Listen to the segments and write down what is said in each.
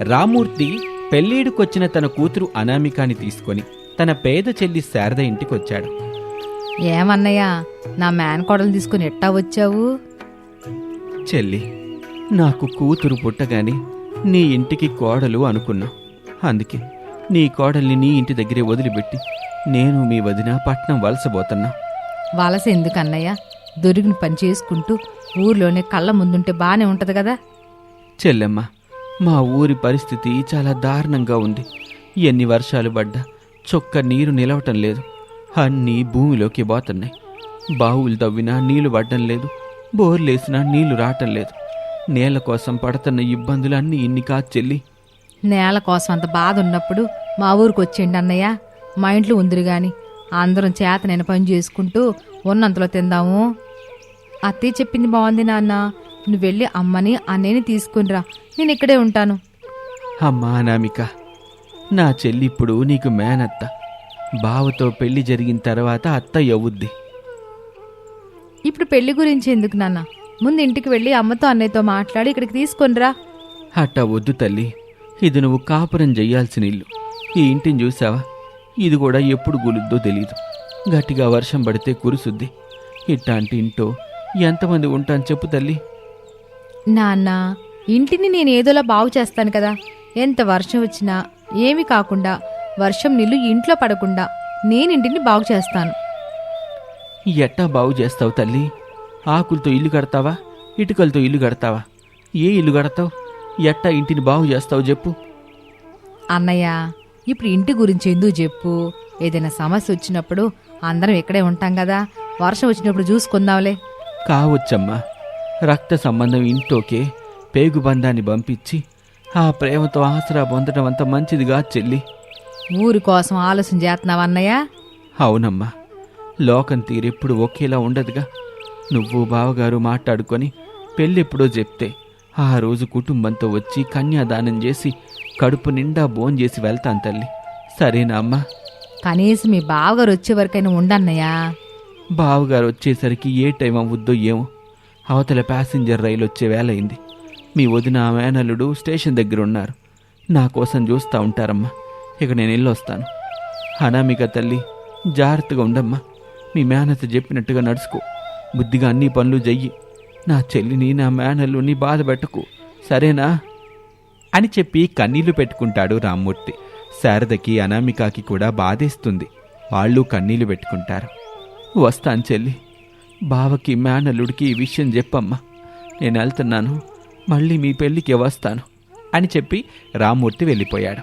రామూర్తి పెళ్ళీడుకొచ్చిన తన కూతురు అనామికాని తీసుకొని తన పేద చెల్లి శారద ఇంటికొచ్చాడు. ఏమన్నయ్యా నా మేనకోడలు తీసుకుని ఎట్టా వచ్చావు? చెల్లి నాకు కూతురు పుట్టగానే నీ ఇంటికి కోడలు అనుకున్నా. అందుకే నీ కోడల్ని నీ ఇంటి దగ్గరే వదిలిపెట్టి నేను మీ వదిన పట్నం వలసబోతున్నా వలస ఎందుకు అన్నయ్య దొరికిన పని చేసుకుంటూ ఊర్లోనే కళ్ళ ముందుంటే బానే ఉంటది కదా? చెల్లెమ్మ మా ఊరి పరిస్థితి చాలా దారుణంగా ఉంది. ఎన్ని వర్షాలు పడ్డా చొక్క నీరు నిలవటం లేదు. అన్నీ భూమిలోకి పోతున్నాయి. బావులు తవ్వినా నీళ్ళు పడటం లేదు. బోర్లేసినా నీళ్ళు రావటం లేదు. నేల కోసం పడుతున్న ఇబ్బందులు అన్నీ ఇన్ని కాదు చెల్లి. నేల కోసం అంత బాధ ఉన్నప్పుడు మా ఊరికి వచ్చేయండి అన్నయ్య. మా ఇంట్లో ఉందిరు గాని అందరం చేత నేను పని చేసుకుంటూ ఉన్నంతలో తిందాము. అత్తయ్య చెప్పింది బాగుంది నాన్న. నువ్వు వెళ్ళి అమ్మని అన్నయ్యని తీసుకునిరా. నేను ఇక్కడే ఉంటాను. అమ్మా అనామిక నా చెల్లి ఇప్పుడు నీకు మేనత్త. బావతో పెళ్ళి జరిగిన తర్వాత అత్త అవుద్ది ఇప్పుడు పెళ్ళి గురించి ఎందుకు నాన్న? ముందు ఇంటికి వెళ్ళి అమ్మతో అన్నయ్యతో మాట్లాడి ఇక్కడికి తీసుకొనిరా. అట్ట వద్దు తల్లి. ఇది నువ్వు కాపురం చెయ్యాల్సిన ఇల్లు. ఈ ఇంటిని చూసావా? ఇది కూడా ఎప్పుడు గులుద్దో తెలీదు. గట్టిగా వర్షం పడితే కురుసుద్ది. ఇట్లాంటి ఇంటో ఎంతమంది ఉంటాను చెప్పు తల్లి. నాన్న ఇంటిని నేను ఏదోలా బాగు చేస్తాను కదా. ఎంత వర్షం వచ్చినా ఏమీ కాకుండా వర్షం నీళ్ళు ఇంట్లో పడకుండా నేను ఇంటిని బాగు చేస్తాను. ఎట్టా బాగు చేస్తావు తల్లి? ఆకులతో ఇల్లు కడతావా? ఇటుకలతో ఇల్లు కడతావా? ఏ ఇల్లు కడతావు? ఎట్టా ఇంటిని బాగు చేస్తావు చెప్పు. అన్నయ్య ఇప్పుడు ఇంటి గురించి ఎందుకు చెప్పు? ఏదైనా సమస్య వచ్చినప్పుడు అందరం ఇక్కడే ఉంటాం కదా. వర్షం వచ్చినప్పుడు చూసుకుందాంలే. కావచ్చమ్మా. రక్త సంబంధం ఇంట్లోకే పేగు బంధాన్ని పంపించి ఆ ప్రేమతో ఆసరా పొందడం అంత మంచిదిగా చెల్లి. ఊరి కోసం ఆలోచన చేస్తున్నావా అన్నయ్య? అవునమ్మా. లోకం తీరెప్పుడు ఒకేలా ఉండదుగా. నువ్వు బావగారు మాట్లాడుకొని పెళ్ళెప్పుడో చెప్తే ఆ రోజు కుటుంబంతో వచ్చి కన్యాదానం చేసి కడుపు నిండా భోంచేసి వెళ్తాను తల్లి. సరేనా అమ్మా? కనీసం మీ బావగారు వచ్చే వరకైనా ఉండన్నయ్యా బావగారు వచ్చేసరికి ఏ టైం అవ్వుద్దో ఏమో అవతల ప్యాసింజర్ రైలు వచ్చే వేలైంది మీ వదిన మేనల్లుడు స్టేషన్ దగ్గర ఉన్నారు నా కోసం చూస్తూ ఉంటారమ్మా. ఇక నేను వెళ్ళొస్తాను అనామిక తల్లి జాగ్రత్తగా ఉండమ్మా. మీ మేనత చెప్పినట్టుగా నడుచుకో. బుద్ధిగా అన్ని పనులు చెయ్యి నా చెల్లిని నా మేనల్లుని బాధ పెట్టకు. సరేనా? అని చెప్పి కన్నీళ్ళు పెట్టుకుంటాడు రామ్మూర్తి. శారదకి అనామికకి కూడా బాధేస్తుంది. వాళ్ళు కన్నీళ్ళు పెట్టుకుంటారు. వస్తాను చెల్లి. బావకి మేనల్లుడికి ఈ విషయం చెప్పమ్మా. నేను వెళ్తున్నాను. మళ్ళీ మీ పెళ్ళికి వస్తాను అని చెప్పి రామ్మూర్తి వెళ్ళిపోయాడు.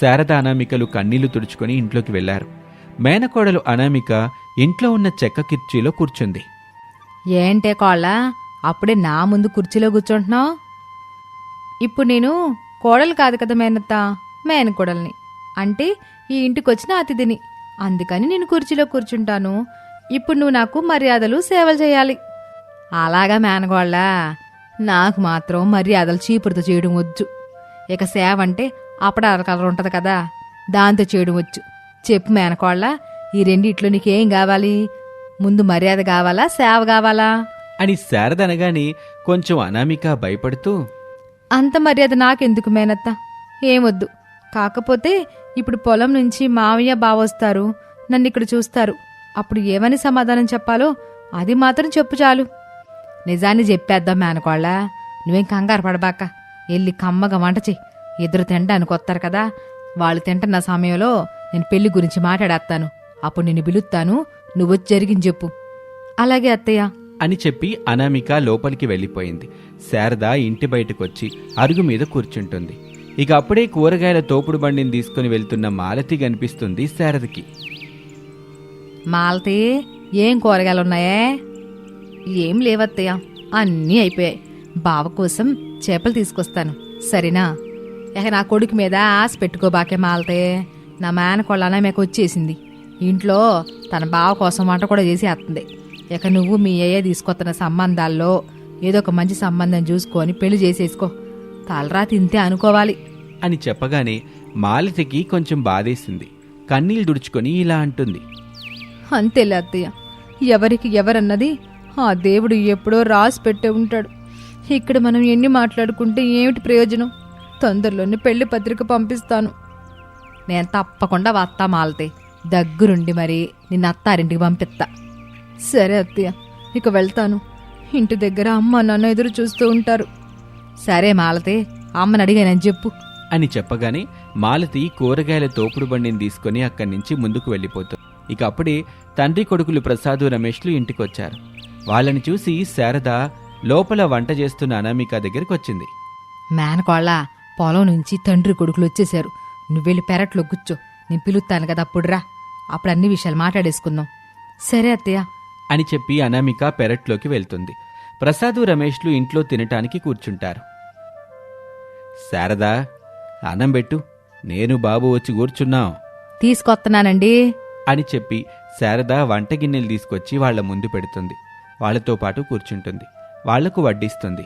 శారద అనామికలు కన్నీళ్ళు తుడుచుకొని ఇంట్లోకి వెళ్ళారు మేనకోడలు అనామిక ఇంట్లో ఉన్న చెక్క కిర్చీలో కూర్చుంది. ఏంటే కోళ్ళ? అప్పుడే నా ముందు కుర్చీలో కూర్చుంటున్నావు? ఇప్పుడు నేను కోడలు కాదు కదా మేనత్త మేనకోడల్ని. అంటే ఈ ఇంటికి వచ్చిన అతిథిని. అందుకని నేను కుర్చీలో కూర్చుంటాను. ఇప్పుడు నువ్వు నాకు మర్యాదలు సేవలు చేయాలి. అలాగా మేనగోళ్ళ నాకు మాత్రం మర్యాదలు చీపురుతో చేయడం వచ్చు ఇక సేవ అంటే అప్పడాల కలర్ ఉంటది కదా దాంతో చేయడం వచ్చు చెప్పు మేనకోళ్ళ ఈ రెండిట్లో నీకేం కావాలి? ముందు మర్యాద కావాలా సేవ కావాలా? అని శారద అనగానే కొంచెం అనామిక భయపడుతూ అంత మర్యాద నాకెందుకు మేనత్త? ఏమొద్దు. కాకపోతే ఇప్పుడు పొలం నుంచి మావయ్య బావొస్తారు నన్ను ఇక్కడ చూస్తారు. అప్పుడు ఏమని సమాధానం చెప్పాలో అది మాత్రం చెప్పు చాలు. నిజాన్ని చెప్పేద్దాం మేనకోళ్ళ. నువ్వేం కంగారు పడబాక. వెళ్ళి కమ్మగా వంట చెయ్యి ఇద్దరు తినడానికి వస్తారు కదా. వాళ్ళు తింటున్న సమయంలో నేను పెళ్ళి గురించి మాట్లాడేస్తాను. అప్పుడు నిన్ను పిలుస్తాను. నువ్వొచ్చి జరిగింది చెప్పు. అలాగే అత్తయ్య. అని చెప్పి అనామిక లోపలికి వెళ్ళిపోయింది. శారద ఇంటి బయటకొచ్చి అరుగు మీద కూర్చుంటుంది. ఇక అప్పుడే కూరగాయల తోపుడు బండిని తీసుకుని వెళ్తున్న మాలతి కనిపిస్తుంది శారదకి. మాలతి ఏం కూరగాయలు ఉన్నాయే ఏం లేవత్తయ్య అన్నీ అయిపోయాయి. బావ కోసం చేపలు తీసుకొస్తాను. సరేనా? ఇక నా కొడుకు మీద ఆశ పెట్టుకోబాకే మాలతే. నా మేనకోళ్ళ మీకు వచ్చేసింది. ఇంట్లో తన బావ కోసం వంట కూడా చేసి వస్తుంది. ఇక నువ్వు మీ అయ్య తీసుకొస్తున్న సంబంధాల్లో ఏదో ఒక మంచి సంబంధం చూసుకొని పెళ్ళి చేసేసుకో. తలరా తింతే అనుకోవాలి. అని చెప్పగానే మాలతికి కొంచెం బాధేసింది. కన్నీళ్ళు దుడుచుకొని ఇలా అంటుంది. అంతేలే అత్తయ్య. ఎవరికి ఎవరన్నది ఆ దేవుడు ఎప్పుడో రాసి పెట్టే ఉంటాడు. ఇక్కడ మనం ఎన్ని మాట్లాడుకుంటే ఏమిటి ప్రయోజనం? తొందరలోనే పెళ్ళి పత్రిక పంపిస్తాను. నేను తప్పకుండా వస్తా మాలతే. దగ్గరుండి మరి నిన్న అత్తారింటికి పంపిస్తా. సరే అత్తయ్య ఇక వెళ్తాను. ఇంటి దగ్గర అమ్మ నాన్న ఎదురు చూస్తూ ఉంటారు. సరే మాలతే. అమ్మని అడిగానని చెప్పు. అని చెప్పగానే మాలతి కూరగాయల తోపుడు బండిని తీసుకుని అక్కడి నుంచి ముందుకు వెళ్ళిపోతుంది ఇక అప్పుడే తండ్రి కొడుకులు ప్రసాదు రమేష్లు ఇంటికొచ్చారు. వాళ్ళని చూసి శారద లోపల వంట చేస్తున్న అనామిక దగ్గరికి వచ్చింది మేనకోళ్ళ పొలం నుంచి తండ్రి కొడుకులు వచ్చేశారు నువ్వెళ్ళి పెరట్లో కూర్చో నేను పిలుస్తాను కదా అప్పుడు రా అప్పుడు అన్ని విషయాలు మాట్లాడేసుకుందాం. సరే అత్తయ్య. అని చెప్పి అనామిక పెరట్లోకి వెళ్తుంది. ప్రసాదు రమేష్లు ఇంట్లో తినటానికి కూర్చుంటారు. శారదా అన్నం పెట్టు నేను బాబు వచ్చి కూర్చున్నాం. తీసుకొస్తున్నానండి. అని చెప్పి శారద వంట గిన్నెలు తీసుకొచ్చి వాళ్ళ ముందు పెడుతుంది. వాళ్ళతో పాటు కూర్చుంటుంది. వాళ్ళకు వడ్డిస్తుంది.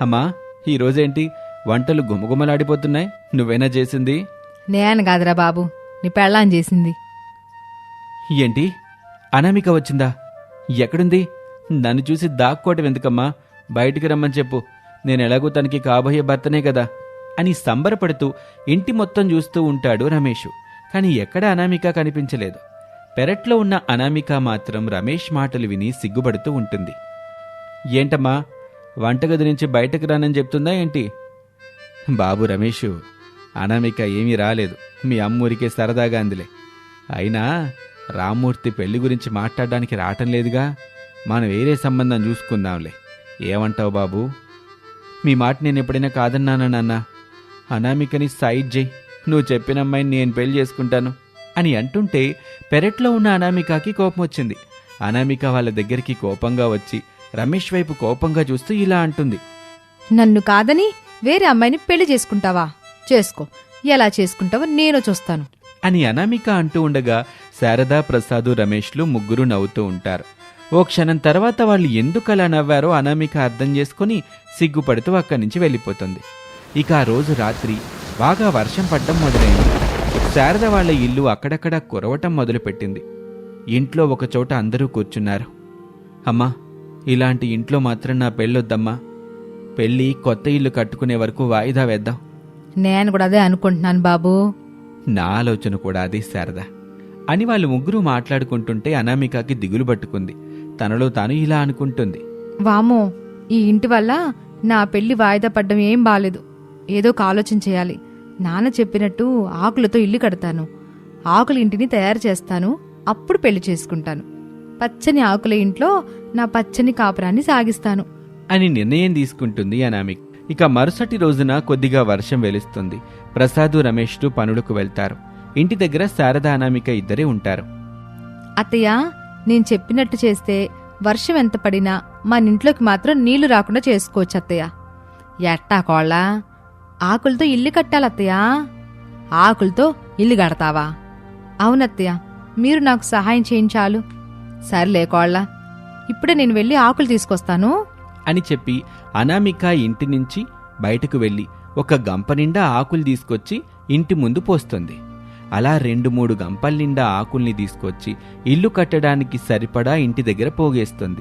అమ్మా ఈరోజేంటి వంటలు గుమగుమలాడిపోతున్నాయి. నువ్వేనా చేసింది? నేను కాదురా బాబు. నీ పెళ్ళాం చేసింది. ఏంటి? అనామిక వచ్చిందా? ఎక్కడుంది? నన్ను చూసి దాక్కోవటం ఎందుకమ్మా? బయటికి రమ్మని చెప్పు. నేను ఎలాగో తనకి కాబోయే భర్తనే కదా అని సంబరపడుతూ ఇంటి మొత్తం చూస్తూ ఉంటాడు రమేషు. కానీ ఎక్కడ అనామిక కనిపించలేదు. పెరట్లో ఉన్న అనామిక మాత్రం రమేష్ మాటలు విని సిగ్గుపడుతూ ఉంటుంది. ఏంటమ్మా? వంటగది నుంచి బయటకు రానని చెప్తుందా ఏంటి? బాబు రమేషు అనామిక ఏమీ రాలేదు. మీ అమ్మూరికే సరదాగా అందిలే. అయినా రామ్మూర్తి పెళ్ళి గురించి మాట్లాడడానికి రావటం లేదుగా? మనం వేరే సంబంధం చూసుకుందాంలే. ఏమంటావు బాబు? మీ మాట నేను ఎప్పుడైనా కాదన్నానా నాన్న? అనామికని సైడ్ చేయి. నువ్వు చెప్పిన అమ్మాయిని నేను పెళ్ళి చేసుకుంటాను అని అంటుంటే పెరట్లో ఉన్న అనామికకి కోపం వచ్చింది. అనామిక వాళ్ళ దగ్గరికి కోపంగా వచ్చి రమేష్ వైపు కోపంగా చూస్తూ ఇలా అంటుంది. నన్ను కాదని వేరే అమ్మాయిని పెళ్ళి చేసుకుంటావా? చేసుకో. ఎలా చేసుకుంటావో నేను చూస్తాను. అని అనామిక అంటూ ఉండగా శారదా ప్రసాదు రమేష్లు ముగ్గురు నవ్వుతూ ఉంటారు. ఓ క్షణం తర్వాత వాళ్ళు ఎందుకు అలా నవ్వారో అనామిక అర్థం చేసుకుని సిగ్గుపడుతూ అక్కడి నుంచి వెళ్ళిపోతుంది. ఇక ఆ రోజు రాత్రి బాగా వర్షం పడ్డం మొదలైంది. శారద వాళ్ళ ఇల్లు అక్కడక్కడ కురవటం మొదలుపెట్టింది. ఇంట్లో ఒక చోట అందరూ కూర్చున్నారు. అమ్మా ఇలాంటి ఇంట్లో మాత్రం నా పెళ్ళొద్దమ్మా. పెళ్ళి కొత్త ఇల్లు కట్టుకునే వరకు వాయిదా వేద్దాం. నేను కూడా అదే అనుకుంటున్నాను బాబు. నా ఆలోచన కూడా అదే శారద. అని వాళ్ళు ముగ్గురు మాట్లాడుకుంటుంటే అనామికకి దిగులు పట్టుకుంది. తనలో తాను ఇలా అనుకుంటుంది. వామో ఈ ఇంటి వల్ల నా పెళ్ళి వాయిదా పడ్డం ఏం బాలేదు. ఏదో ఒక ఆలోచన చేయాలి. నాన్న చెప్పినట్టు ఆకులతో ఇల్లు కడతాను. ఆకుల ఇంటిని తయారు చేస్తాను. అప్పుడు పెళ్ళి చేసుకుంటాను. పచ్చని ఆకుల ఇంట్లో నా పచ్చని కాపురాన్ని సాగిస్తాను. అని నిర్ణయం తీసుకుంటుంది అనామిక్. ఇక మరుసటి రోజున కొద్దిగా వర్షం వెలుస్తుంది. ప్రసాదు రమేష్లు పనులకు వెళ్తారు. ఇంటి దగ్గర శారద అనామిక ఇద్దరే ఉంటారు. అత్తయ్య నేను చెప్పినట్టు చేస్తే వర్షం ఎంత పడినా మన ఇంట్లోకి మాత్రం నీళ్ళు రాకుండా చేసుకోవచ్చు అత్తయ్య. ఎట్టా కోళ్ళ? ఆకులతో ఇల్లు కట్టాలత్తయ్యా. ఆకులతో ఇల్లు కడతావా? అవునత్తయ్య మీరు నాకు సహాయం చేయించాలు సర్లే కోళ్ళ ఇప్పుడే నేను వెళ్ళి ఆకులు తీసుకొస్తాను. అని చెప్పి అనామిక ఇంటి నుంచి బయటకు వెళ్ళి ఒక గంప నిండా ఆకులు తీసుకొచ్చి ఇంటి ముందు పోస్తుంది. అలా రెండు మూడు గంపల నిండా ఆకుల్ని తీసుకొచ్చి ఇల్లు కట్టడానికి సరిపడా ఇంటి దగ్గర పోగేస్తుంది.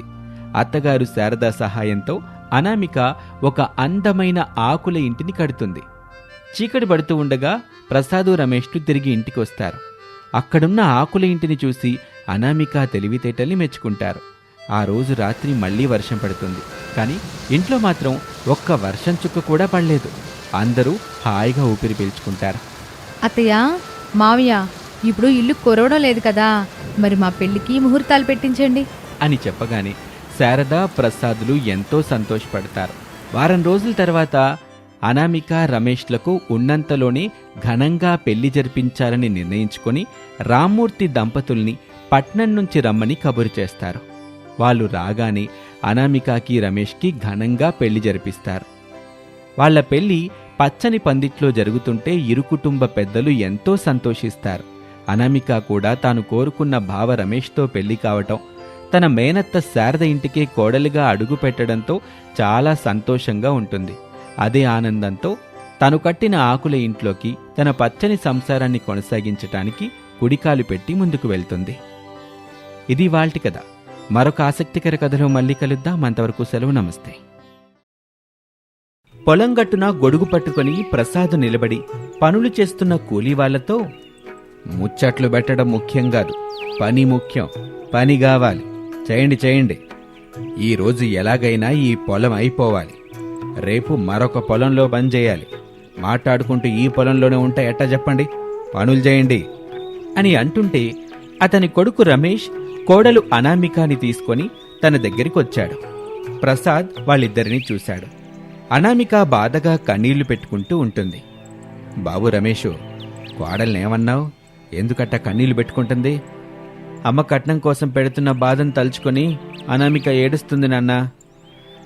అత్తగారు శారదా సహాయంతో అనామిక ఒక అందమైన ఆకుల ఇంటిని కడుతుంది. చీకటి పడుతూ ఉండగా ప్రసాదు రమేష్లు తిరిగి ఇంటికి వస్తారు. అక్కడున్న ఆకుల ఇంటిని చూసి అనామిక తెలివితేటల్ని మెచ్చుకుంటారు. ఆ రోజు రాత్రి మళ్ళీ వర్షం పడుతుంది. కానీ ఇంట్లో మాత్రం ఒక్క వర్షం చుక్క కూడా పడలేదు. అందరూ హాయిగా ఊపిరి పీల్చుకుంటారు. అత్తయ్య మావయ్య ఇప్పుడు ఇల్లు కొరవడం లేదు కదా. మరి మా పెళ్ళికి ముహూర్తాలు పెట్టించండి. అని చెప్పగానే శారద ప్రసాదులు ఎంతో సంతోషపడతారు. వారం రోజుల తర్వాత అనామిక రమేష్లకు ఉన్నంతలోనే ఘనంగా పెళ్ళి జరిపించాలని నిర్ణయించుకొని రామ్మూర్తి దంపతుల్ని పట్నం నుంచి రమ్మని కబురు చేస్తారు. వాళ్ళు రాగానే అనామికకి రమేష్కి ఘనంగా పెళ్ళి జరిపిస్తారు. వాళ్ళ పెళ్ళి పచ్చని పందిట్లో జరుగుతుంటే ఇరు కుటుంబ పెద్దలు ఎంతో సంతోషిస్తారు. అనామిక కూడా తాను కోరుకున్న భావ రమేష్తో పెళ్ళి కావటం తన మేనత్త శారద ఇంటికి కోడలిగా అడుగు పెట్టడంతో చాలా సంతోషంగా ఉంటుంది. అదే ఆనందంతో తను కట్టిన ఆకుల ఇంట్లోకి తన పచ్చని సంసారాన్ని కొనసాగించటానికి కుడికాలు పెట్టి ముందుకు వెళ్తుంది. ఇది వాల్టి కథ. మరొక ఆసక్తికర కథలో మళ్ళీ కలుద్దాం. అంతవరకు సెలవు నమస్తే. పొలం గట్టున గొడుగు పట్టుకొని ప్రసాద్ నిలబడి పనులు చేస్తున్న కూలీ వాళ్ళతో ముచ్చట్లు పెట్టడం ముఖ్యం కాదు. పని ముఖ్యం. పని కావాలి. చేయండి చేయండి. ఈ రోజు ఎలాగైనా ఈ పొలం అయిపోవాలి. రేపు మరొక పొలంలో బంద్ చేయాలి. మాట్లాడుకుంటూ ఈ పొలంలోనే ఉంటే ఎట్టా చెప్పండి? పనులు చేయండి. అని అంటుంటే అతని కొడుకు రమేష్ కోడలు అనామికాని తీసుకొని తన దగ్గరికి వచ్చాడు. ప్రసాద్ వాళ్ళిద్దరినీ చూశాడు. అనామిక బాధగా కన్నీళ్ళు పెట్టుకుంటూ ఉంటుంది. బాబు రమేషు కోడల్నేమన్నావు ఎందుకట్ట కన్నీళ్ళు పెట్టుకుంటుంది? అమ్మ కట్నం కోసం పెడుతున్న బాధను తలుచుకొని అనామిక ఏడుస్తుంది నాన్న.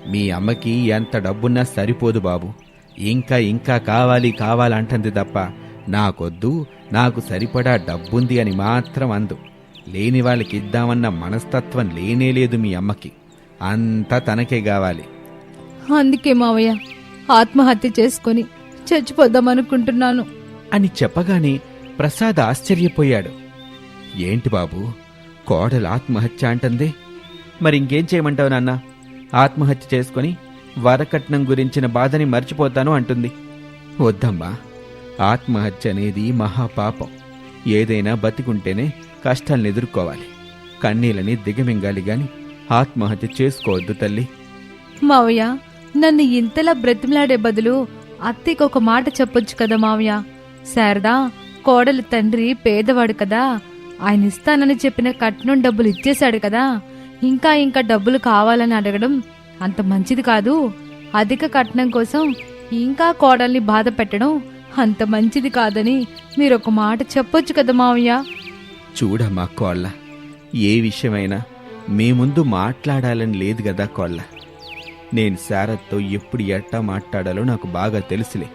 మీ అమ్మకి ఎంత డబ్బున్నా సరిపోదు బాబు. ఇంకా ఇంకా కావాలి కావాలంటుంది తప్ప నాకొద్దు నాకు సరిపడా డబ్బుంది అని మాత్రం అందు. లేని వాళ్ళకి ఇద్దామన్న మనస్తత్వం లేనే లేదు మీ అమ్మకి. అంతా తనకే కావాలి. అందుకే మావయ్య ఆత్మహత్య చేసుకొని చచ్చిపోద్దామనుకుంటున్నాను అని చెప్పగానే ప్రసాద్ ఆశ్చర్యపోయాడు. ఏంటి బాబు కోడలు ఆత్మహత్య అంటుంది. మరి ఇంకేం చేయమంటావు నాన్న? ఆత్మహత్య చేసుకొని వరకట్నం గురించిన బాధని మర్చిపోతాను అంటుంది. వద్దమ్మా ఆత్మహత్య అనేది మహాపాపం. ఏదైనా బతికుంటేనే కష్టాలను ఎదుర్కోవాలి. కన్నీళ్ళని దిగమింగాలి గాని ఆత్మహత్య చేసుకోవద్దు తల్లి. మావయ్య నన్ను ఇంతలా బ్రతిమలాడే బదులు అత్తయ్యకి ఒక మాట చెప్పొచ్చు కదా మావయ్య? శారదా కోడలి తండ్రి పేదవాడు కదా ఆయన ఇస్తానని చెప్పిన కట్నం డబ్బులు ఇచ్చేశాడు కదా. ఇంకా ఇంకా డబ్బులు కావాలని అడగడం అంత మంచిది కాదు. అధిక కట్నం కోసం ఇంకా కోడల్ని బాధ పెట్టడం అంత మంచిది కాదని మీరు ఒక మాట చెప్పొచ్చు కదా మావయ్య? చూడమ్మా కోళ్ళ ఏ విషయమైనా మీ ముందు మాట్లాడాలని లేదు కదా కోళ్ళ. నేను శారత్తో ఎప్పుడు ఎట్టా మాట్లాడాలో నాకు బాగా తెలుసులే.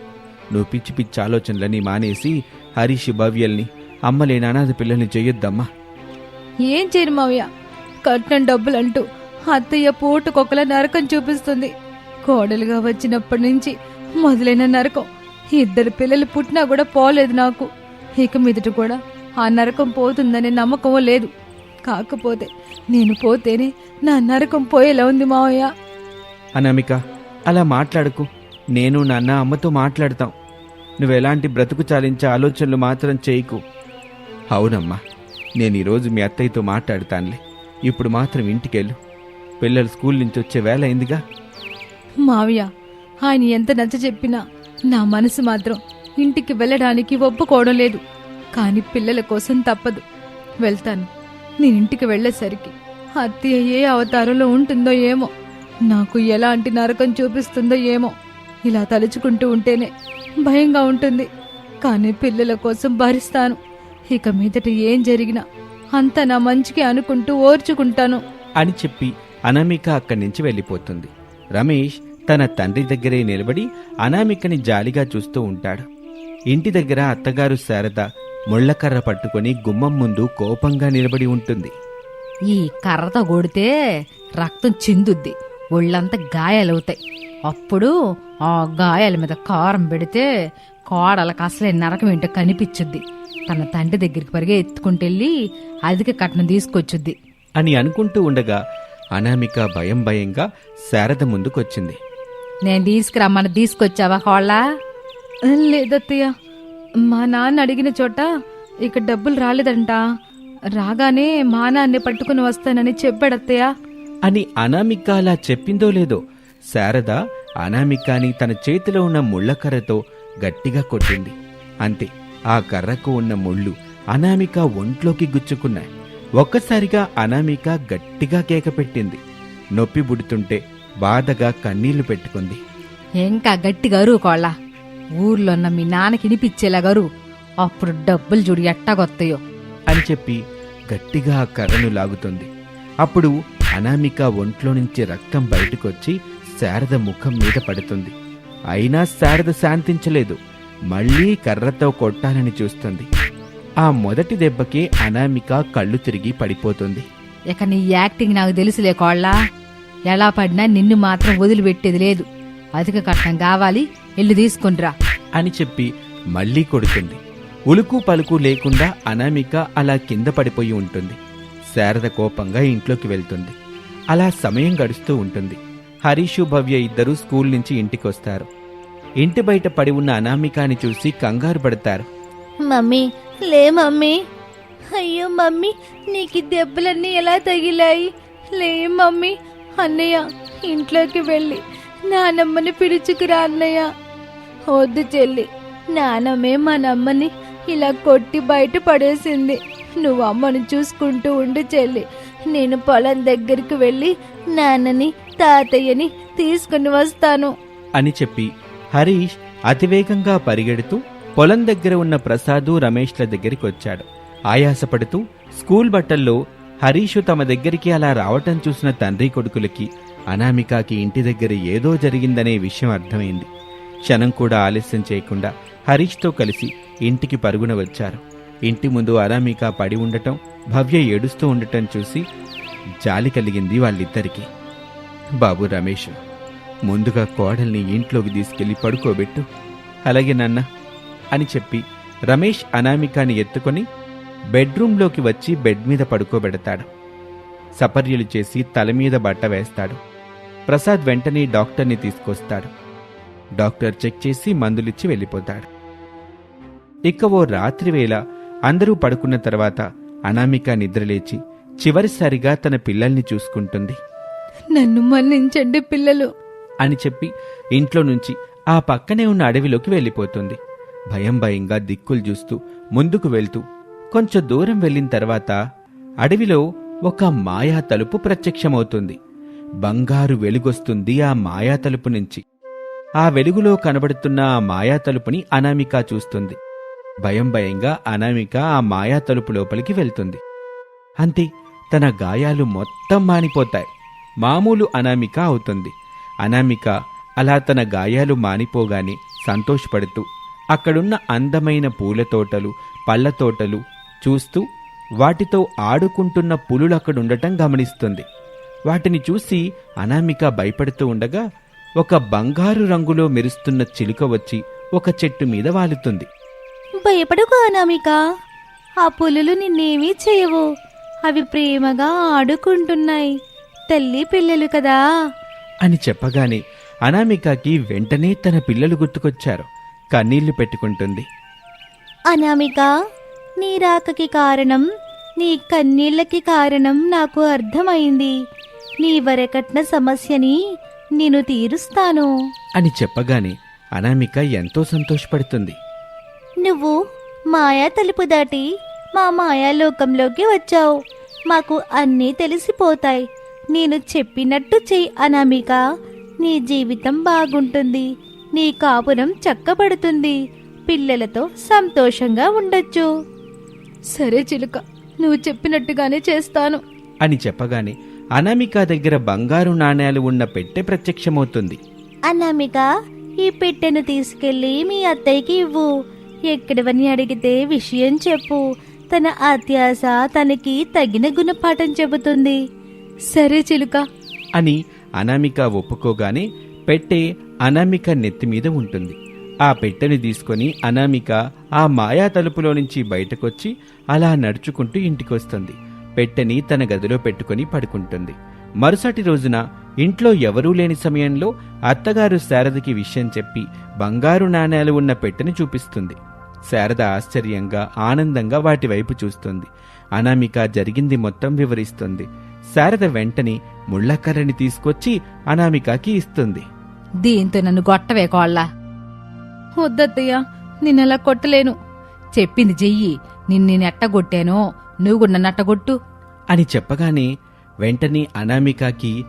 నువ్వు పిచ్చి పిచ్చి ఆలోచనలని మానేసి హరీష్ భవ్యల్ని అమ్మలేని అనాథ పిల్లల్ని చెయ్యొద్దమ్మా. ఏం చేయను మావయ్య? కట్నం డబ్బులంటూ అత్తయ్య పూటకొకల నరకం చూపిస్తుంది. కోడలుగా వచ్చినప్పటి నుంచి మొదలైన నరకం. ఇద్దరు పిల్లలు పుట్టినా కూడా పోలేదు నాకు. ఇక మీదట కూడా ఆ నరకం పోతుందనే నమ్మకం లేదు. కాకపోతే నేను పోతేనే నా నరకం పోయేలా ఉంది మావయ్య. అనామిక అలా మాట్లాడకు. నేను నాన్న అమ్మతో మాట్లాడతాం. నువ్వెలాంటి బ్రతుకు చాలించే ఆలోచనలు మాత్రం చేయకు. అవునమ్మా నేను ఈరోజు మీ అత్తయ్యతో మాట్లాడతానులే. ఇప్పుడు మాత్రం ఇంటికెళ్ళు. పిల్లలు స్కూల్ నుంచి వచ్చే వేళ అయిందిగా? మావయ్య ఆయన ఎంత నచ్చ చెప్పినా నా మనసు మాత్రం ఇంటికి వెళ్ళడానికి ఒప్పుకోవడం లేదు. కానీ పిల్లల కోసం తప్పదు. వెళ్తాను. నేను ఇంటికి వెళ్ళేసరికి అత్తయ్య ఏ అవతారంలో ఉంటుందో ఏమో నాకు ఎలాంటి నరకం చూపిస్తుందో ఏమో ఇలా తలుచుకుంటూ ఉంటేనే భయంగా ఉంటుంది. కానీ పిల్లల కోసం భరిస్తాను. ఇక మీదట ఏం జరిగినా అంతా నా మంచికి అనుకుంటూ ఓర్చుకుంటాను. అని చెప్పి అనామిక అక్కడి నుంచి వెళ్ళిపోతుంది. రమేష్ తన తండ్రి దగ్గరే నిలబడి అనామికని జాలిగా చూస్తూ ఉంటాడు. ఇంటి దగ్గర అత్తగారు శారద ముళ్ళకర్ర పట్టుకొని గుమ్మం ముందు కోపంగా నిలబడి ఉంటుంది. ఈ కర్రతో కొడితే రక్తం చిందుద్ది. ఒళ్ళంతా గాయాలవుతాయి. అప్పుడు ఆ గాయాల మీద కారం పెడితే కోడలకు అసలే నరకం ఏంటో కనిపించుద్ది. తన తండ్రి దగ్గరికి పరిగే ఎత్తుకుంటెళ్ళి అధిక కట్నం తీసుకొచ్చుద్ది. అని అనుకుంటూ ఉండగా అనామిక భయం భయంగా శారద ముందుకొచ్చింది. నేను తీసుకురమ్మని తీసుకొచ్చావా కోళ్ళ లేదత్తయ్య మా నాన్న అడిగిన చోట ఇక డబ్బులు రాలేదంట. రాగానే మా నాన్నే పట్టుకుని వస్తానని చెప్పాడత్తయ్య. అని అనామిక అలా చెప్పిందో లేదో శారద అనామికాని తన చేతిలో ఉన్న ముళ్ళకర్రతో గట్టిగా కొట్టింది. అంతే. ఆ కర్రకు ఉన్న ముళ్ళు అనామిక ఒంట్లోకి గుచ్చుకున్నాయి. ఒక్కసారిగా అనామిక గట్టిగా కేక పెట్టింది. నొప్పి బుడుతుంటే బాధగా కన్నీళ్ళు పెట్టుకుంది. ఇంకా గట్టిగా అరువు కోళ్ళ. ఊర్లో ఉన్న మీ నాన్నకి వినిపించేలా గరు అప్పుడు డబ్బులు చూడు ఎట్టాగొస్తాయో అని చెప్పి గట్టిగా ఆ కర్రను లాగుతుంది. అప్పుడు అనామిక ఒంట్లో నుంచి రక్తం బయటకొచ్చి శారద ముఖం మీద పడుతుంది. అయినా శారద శాంతించలేదు. మళ్ళీ కర్రతో కొట్టాలని చూస్తుంది. ఆ మొదటి దెబ్బకే అనామిక కళ్ళు తిరిగి పడిపోతుంది. ఇక నీ యాక్టింగ్ నాకు తెలుసులే కోళ్ళ. ఎలా పడినా నిన్ను మాత్రం వదిలిపెట్టేది లేదు. అధిక కట్నం కావాలి ఇల్లు తీసుకుంట్రా అని చెప్పి మళ్ళీ కొడుతుంది. ఉలుకు పలుకు లేకుండా అనామిక అలా కింద పడిపోయి ఉంటుంది. శారద కోపంగా ఇంట్లోకి వెళ్తుంది. అలా సమయం గడుస్తూ ఉంటుంది. హరీషు భవ్య ఇద్దరూ స్కూల్ నుంచి ఇంటికొస్తారు. ఇంటి బయట పడి ఉన్న అనామికాని చూసి కంగారు పడతారు. మమ్మీ లే మమ్మీ. అయ్యో మమ్మీ నీకు దెబ్బలన్నీ ఎలా తగిలాయి? లే మమ్మీ అన్నయ్య ఇంట్లోకి వెళ్ళి నానమ్మని పిలుచుకురా అన్నయ్య. వద్దు చెల్లి నానమ్మే మనమ్మని ఇలా కొట్టి బయట పడేసింది. నువ్వు అమ్మను చూసుకుంటూ ఉండు చెల్లి. నేను పొలం దగ్గరికి వెళ్ళి నాన్నని తాతయ్యని తీసుకుని వస్తాను. అని చెప్పి హరీష్ అతివేగంగా పరిగెడుతూ పొలం దగ్గర ఉన్న ప్రసాదు రమేష్ల దగ్గరికి వచ్చాడు. ఆయాసపడుతూ స్కూల్ బట్టల్లో హరీషు తమ దగ్గరికి అలా రావటం చూసిన తండ్రి కొడుకులకి అనామికకి ఇంటి దగ్గర ఏదో జరిగిందనే విషయం అర్థమైంది. క్షణం కూడా ఆలస్యం చేయకుండా హరీష్తో కలిసి ఇంటికి పరుగున వచ్చారు. ఇంటి ముందు అనామిక పడి ఉండటం భవ్య ఏడుస్తూ ఉండటం చూసి జాలి కలిగింది వాళ్ళిద్దరికీ. బాబు రమేష్ ముందుగా కోడల్ని ఇంట్లోకి తీసుకెళ్ళి పడుకోబెట్టు. అలాగే నాన్న అని చెప్పి రమేష్ అనామికాని ఎత్తుకొని బెడ్రూంలోకి వచ్చి బెడ్ మీద పడుకోబెడతాడు. సపర్యలు చేసి తల మీద బట్ట వేస్తాడు. ప్రసాద్ వెంటనే డాక్టర్ని తీసుకొస్తాడు. డాక్టర్ చెక్ చేసి మందులిచ్చి వెళ్ళిపోతాడు. ఇక ఓ రాత్రివేళ అందరూ పడుకున్న తర్వాత అనామిక నిద్రలేచి చివరిసారిగా తన పిల్లల్ని చూసుకుంటుంది. నన్ను మన్నించండి పిల్లలు. అని చెప్పి ఇంట్లో నుంచి ఆ పక్కనే ఉన్న అడవిలోకి వెళ్ళిపోతుంది. భయం భయంగా దిక్కులు చూస్తూ ముందుకు వెళ్తూ కొంచెం దూరం వెళ్ళిన తర్వాత అడవిలో ఒక మాయా తలుపు ప్రత్యక్షమవుతుంది. బంగారు వెలుగొస్తుంది ఆ మాయా తలుపు నుంచి. ఆ వెలుగులో కనబడుతున్న ఆ మాయా తలుపుని అనామిక చూస్తుంది. భయం భయంగా అనామిక ఆ మాయా తలుపు లోపలికి వెళ్తుంది. అంతే తన గాయాలు మొత్తం మానిపోతాయి. మామూలు అనామిక అవుతుంది. అనామిక అలా తన గాయాలు మానిపోగానే సంతోషపడుతూ అక్కడున్న అందమైన పూల తోటలు పళ్ళ తోటలు చూస్తూ వాటితో ఆడుకుంటున్న పులులు అక్కడుండటం గమనిస్తుంది. వాటిని చూసి అనామిక భయపడుతూ ఉండగా ఒక బంగారు రంగులో మెరుస్తున్న చిలుక వచ్చి ఒక చెట్టు మీద వాలుతుంది. భయపడుకో అనామిక. ఆ పులులు నిన్నేమీ చేయవు. అవి ప్రేమగా ఆడుకుంటున్నాయి. తల్లి పిల్లలు కదా. అని చెప్పగానే అనామికకి వెంటనే తన పిల్లలు గుర్తుకొచ్చారు. కన్నీళ్ళు పెట్టుకుంటుంది. అనామిక నీ రాకకి కారణం నీ కన్నీళ్ళకి కారణం నాకు అర్థమైంది. నీ వరకట్న సమస్యని నేను తీరుస్తాను. అని చెప్పగానే అనామిక ఎంతో సంతోషపడుతుంది. నువ్వు మాయా తలుపు దాటి మా మాయాలోకంలోకి వచ్చావు. మాకు అన్నీ తెలిసిపోతాయి. నేను చెప్పినట్టు చెయ్యి అనామిక. నీ జీవితం బాగుంటుంది. నీ కాపురం చక్కబడుతుంది. పిల్లలతో సంతోషంగా ఉండొచ్చు. సరే చిలుక నువ్వు చెప్పినట్టుగానే చేస్తాను. అని చెప్పగానే అనామిక దగ్గర బంగారు నాణేలు ఉన్న పెట్టె ప్రత్యక్షమవుతుంది. అనామిక ఈ పెట్టెను తీసుకెళ్ళి మీ అత్తయ్యకి ఇవ్వు. ఎక్కడవని అడిగితే విషయం చెప్పు. తన అత్యాస తనకి తగిన గుణపాఠం చెబుతుంది. సరే చిలుక. అని అనామిక ఒప్పుకోగానే పెట్టె అనామిక నెత్తి మీద ఉంటుంది. ఆ పెట్టెని తీసుకొని అనామిక ఆ మాయా తలుపులో నుంచి బయటకొచ్చి అలా నడుచుకుంటూ ఇంటికొస్తుంది. పెట్టెని తన గదిలో పెట్టుకొని పడుకుంటుంది. మరుసటి రోజున ఇంట్లో ఎవరూ లేని సమయంలో అత్తగారు శారదకి విషయం చెప్పి బంగారు నాణేలు ఉన్న పెట్టెని చూపిస్తుంది. శారద ఆశ్చర్యంగా ఆనందంగా వాటి వైపు చూస్తుంది. అనామిక జరిగింది మొత్తం వివరిస్తుంది. శారద వెంటనే ముళ్ళకర్రని తీసుకొచ్చి అనామికకి ఇస్తుంది. దీంతో నన్ను గొట్టవే కోళ్ళ. వద్దత్తయ్య నిన్నలా కొట్టలేను. చెప్పింది చెయ్యి నిన్ను నేను ఎట్టగొట్టానో నువ్వు కూడా నన్ను అట్టగొట్టు అని చెప్పగానే వెంటనే అనామికకి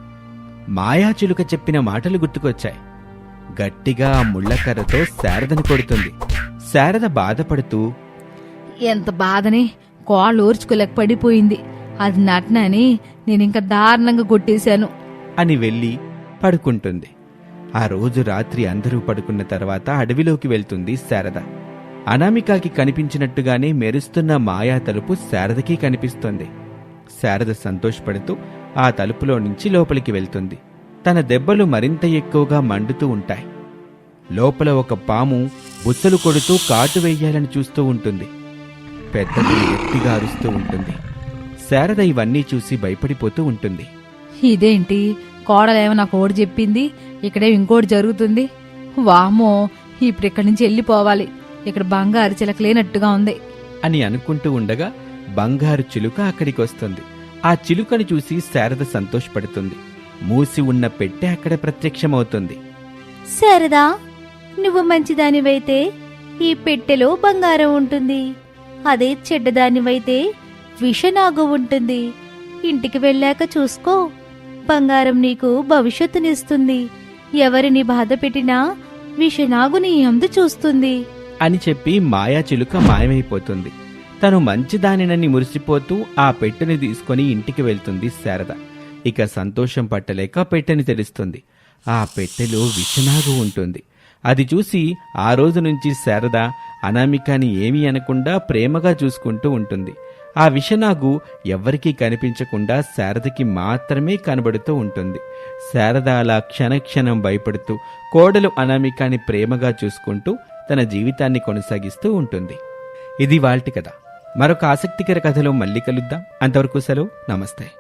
మాయాచిలుక చెప్పిన మాటలు గుర్తుకొచ్చాయి. గట్టిగా ఆ ముళ్ళకర్రతో శారదను కొడుతుంది. శారద బాధపడుతూ ఎంత బాధని కోళ్ళు ఊర్చుకోలేక పడిపోయింది. అది నటనని నేను ఇంకా దారుణంగా కొట్టేశాను. అని వెళ్ళి పడుకుంటుంది. ఆ రోజు రాత్రి అందరూ పడుకున్న తర్వాత అడవిలోకి వెళ్తుంది శారద. అనామికాకి కనిపించినట్టుగానే మెరుస్తున్న మాయా తలుపు శారదకి కనిపిస్తుంది. శారద సంతోషపడుతూ ఆ తలుపులో నుంచి లోపలికి వెళ్తుంది. తన దెబ్బలు మరింత ఎక్కువగా మండుతూ ఉంటాయి. లోపల ఒక పాము బుచ్చలు కొడుతూ కాటు వెయ్యాలని చూస్తూ ఉంటుంది. పెద్దది ఎత్తిగా అరుస్తూ ఉంటుంది. శారద ఇవన్నీ చూసి భయపడిపోతూ ఉంటుంది. ఇదేంటి? కోడలేమో నాకు ఒకటి చెప్పింది ఇక్కడే ఇంకోటి జరుగుతుంది. వామో ఇప్పుడు ఇక్కడి నుంచి వెళ్ళిపోవాలి. ఇక్కడ బంగారు చిలక లేనట్టుగా ఉంది. అని అనుకుంటూ ఉండగా బంగారు చిలుక అక్కడికి వస్తుంది ఆ చిలుకను చూసి శారద సంతోషపడుతుంది. మూసి ఉన్న పెట్టె అక్కడ ప్రత్యక్షమవుతుంది. శారదా నువ్వు మంచిదానివైతే ఈ పెట్టెలో బంగారం ఉంటుంది. అదే చెడ్డదానివైతే విషనాగు ఉంటుంది ఇంటికి వెళ్ళాక చూసుకో. బంగారం నీకు భవిష్యత్తునిస్తుంది. ఎవరిని బాధ పెట్టినా విషనాగు నీ అందు చూస్తుంది. అని చెప్పి మాయా చిలుక మాయమైపోతుంది. తను మంచిదానినని మురిసిపోతూ ఆ పెట్టెని తీసుకొని ఇంటికి వెళ్తుంది శారద. ఇక సంతోషం పట్టలేక పెట్టెని తెరుస్తుంది. ఆ పెట్టెలో విషనాగు ఉంటుంది. అది చూసి ఆ రోజు నుంచి శారద అనామికాని ఏమీ అనకుండా ప్రేమగా చూసుకుంటూ ఉంటుంది. ఆ విషనాగు ఎవ్వరికీ కనిపించకుండా శారదకి మాత్రమే కనబడుతూ ఉంటుంది. శారద అలా క్షణక్షణం భయపడుతూ కోడలు అనామికాని ప్రేమగా చూసుకుంటూ తన జీవితాన్ని కొనసాగిస్తూ ఉంటుంది. ఇది వాల్టి కథ. మరొక ఆసక్తికర కథలో మళ్ళీ కలుద్దాం. అంతవరకు సెలవు. నమస్తే.